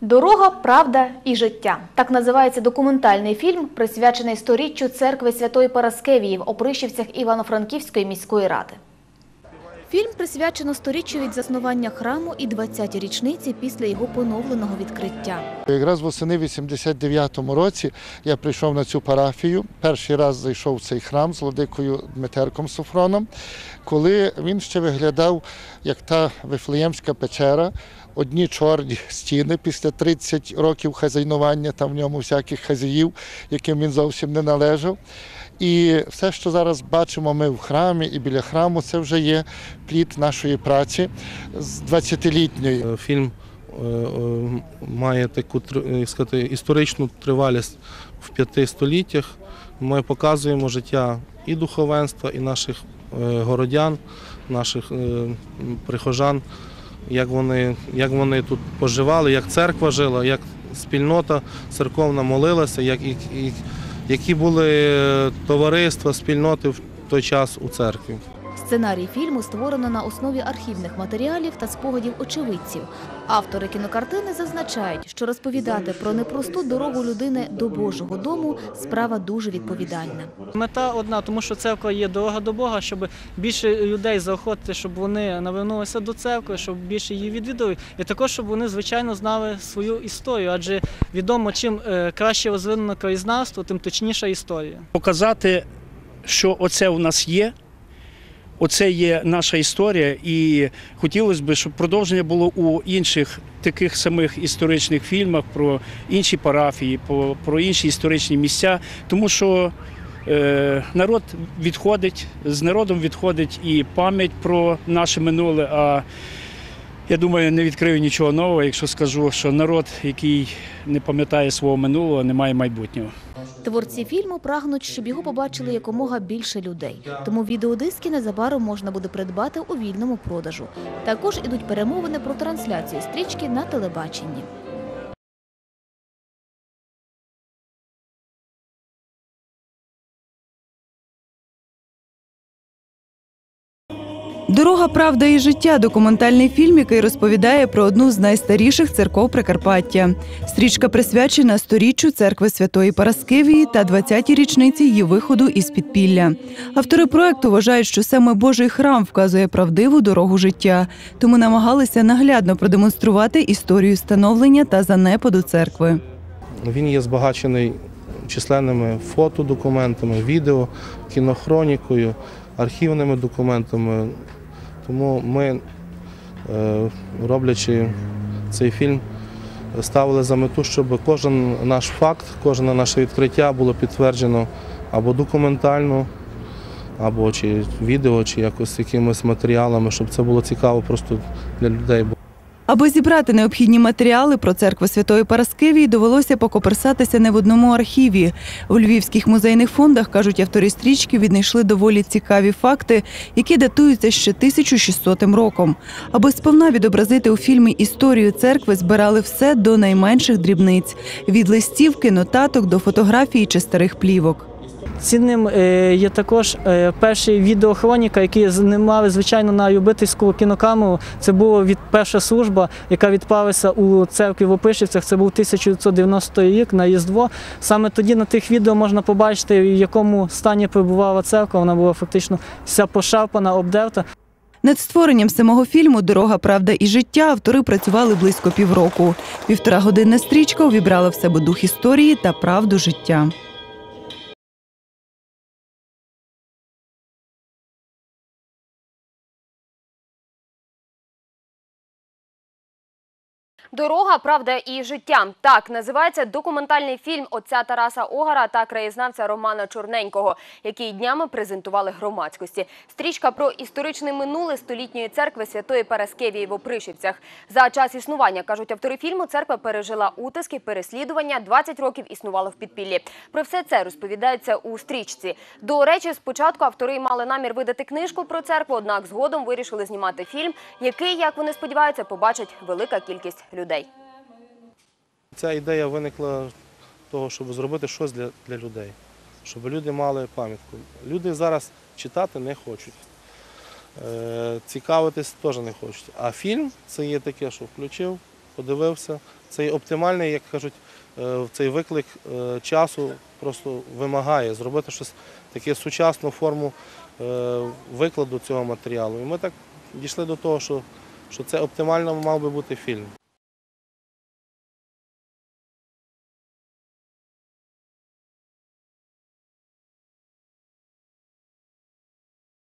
Дорога, правда і життя. Так називається документальний фільм, присвячений сторіччю церкви Святої Параскевії в Опришівцях Івано-Франківської міської ради. Фільм присвячено сторіччю від заснування храму і 20-й річниці після його поновленого відкриття. Якраз восени 89-му році я прийшов на цю парафію. Перший раз зайшов в цей храм з владикою Дмитерком Софроном, коли він ще виглядав як та Вифлеємська печера. Одні чорні стіни після 30 років хазяйнування, там в ньому всяких хазяїв, яким він зовсім не належав. І все, що зараз бачимо ми в храмі і біля храму, це вже є плід нашої праці з 20-літньої. Е, Фільм е, е, має таку сказати, історичну тривалість в п'яти століттях. Ми показуємо життя і духовенства, і наших городян, наших прихожан, як вони, як вони тут поживали, як церква жила, як спільнота церковна молилася, як, і- які були товариства, спільноти в той час у церкві. Сценарій фільму створено на основі архівних матеріалів та спогадів очевидців. Автори кінокартини зазначають, що розповідати про непросту дорогу людини до Божого дому справа дуже відповідальна. Мета одна, тому що церква є дорога до Бога, щоб більше людей заохотити, щоб вони навернулися до церкви, щоб більше її відвідали, і також щоб вони звичайно знали свою історію, адже відомо, чим е, краще розвинено краєзнавство, тим точніша історія. показати, що оце у нас є. Оце є наша історія, і хотілося б, щоб продовження було у інших таких самих історичних фільмах про інші парафії, про, інші історичні місця, тому що е, народ відходить, з народом відходить і пам'ять про наше минуле. А я думаю, не відкрию нічого нового, якщо скажу, що народ, який не пам'ятає свого минулого, не має майбутнього. Творці фільму прагнуть, щоб його побачили якомога більше людей. Тому відеодиски незабаром можна буде придбати у вільному продажу. Також ідуть перемовини про трансляцію стрічки на телебаченні. Дорога, правда і життя документальний фільм, який розповідає про одну з найстаріших церков Прикарпаття. Стрічка присвячена сторіччю церкви Святої Параскевії та 20-й річниці її виходу із підпілля. Автори проекту вважають, що саме Божий храм вказує правдиву дорогу життя, тому намагалися наглядно продемонструвати історію становлення та занепаду церкви. Він є збагачений численними фотодокументами, відео, кінохронікою, архівними документами. Тому ми, е, роблячи цей фільм, ставили за мету, щоб кожен наш факт, кожне наше відкриття було підтверджено або документально, або чи відео, чи якось якимись матеріалами, щоб це було цікаво просто для людей. Аби зібрати необхідні матеріали про церкву Святої Параскевії, довелося покоперсатися не в одному архіві. У львівських музейних фондах, кажуть автори стрічки, віднайшли доволі цікаві факти, які датуються ще 1600 роком. Аби сповна відобразити у фільмі історію церкви, збирали все до найменших дрібниць від листівки, нотаток до фотографій чи старих плівок. Цінним е, є також е, перший відеохроніка, який знімали, звичайно, на любительську кінокамеру. Це була від перша служба, яка відправилася у церкві в Опишівцях. Це був 1990 рік на Різдво. Саме тоді на тих відео можна побачити, в якому стані перебувала церква. Вона була фактично вся пошарпана, обдерта. Над створенням самого фільму Дорога, правда і життя автори працювали близько півроку. Півтора годинна стрічка увібрала в себе дух історії та правду життя. Дорога, правда і життя. Так називається документальний фільм отця Тараса Огара та краєзнавця Романа Чорненького, який днями презентували громадськості. Стрічка про історичне минуле столітньої церкви Святої Параскевії в Опришівцях. За час існування кажуть автори фільму, церква пережила утиски, переслідування, 20 років існувала в підпіллі. Про все це розповідається у стрічці. До речі, спочатку автори мали намір видати книжку про церкву, однак згодом вирішили знімати фільм, який, як вони сподіваються, побачить велика кількість людей. Ця ідея виникла того, щоб зробити щось для, для людей, щоб люди мали пам'ятку. Люди зараз читати не хочуть, е, цікавитись теж не хочуть. А фільм це є таке, що включив, подивився. Цей оптимальний, як кажуть, е, цей виклик е, часу просто вимагає зробити щось таке сучасну форму викладу цього матеріалу. І ми так дійшли до того, що, що це оптимально мав би бути фільм.